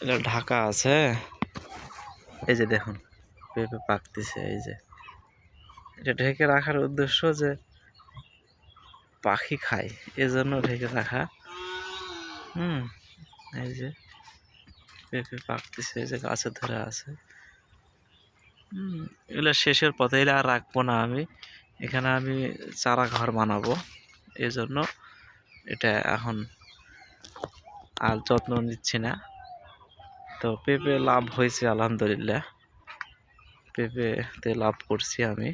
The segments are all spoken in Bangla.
এটা ঢাকা আছে। এই যে দেখুন, পেঁপে পাকতেছে, এই যে। এটা ঢেকে রাখার উদ্দেশ্য যে পাখি খায়, এজন্য ঢেকে রাখা। হুম, এই যে পেঁপে পাকতেছে, এই যে গাছে ধরে আছে। হুম, এগুলো শেষের পথে, এগুলো আর রাখব না আমি। এখানে আমি চারা ঘর বানাবো এই জন্য এটা এখন আর যত্ন নিচ্ছি না। তো পেঁপে লাভ হয়েছে, আলহামদুলিল্লাহ। পেঁপেতে লাভ করছি আমি।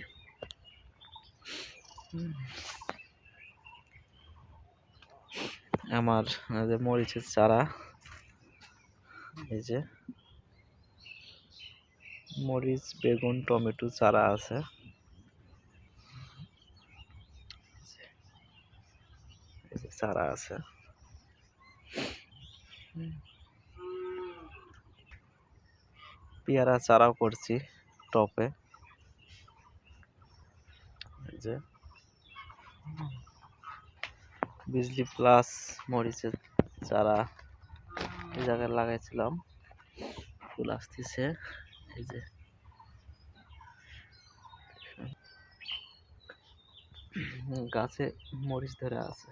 আমার যে মরিচের চারা, এই যে মরিচ, বেগুন, টমেটো চারা আছে। চারা আছে। পেয়ারা চারাও করছি টপে। যে। বিজলি প্লাস মরিচের চারা এই জায়গায় লাগাইছিলাম। ফুল আসতেছে। এই যে। গাছে মরিচ ধরে আছে।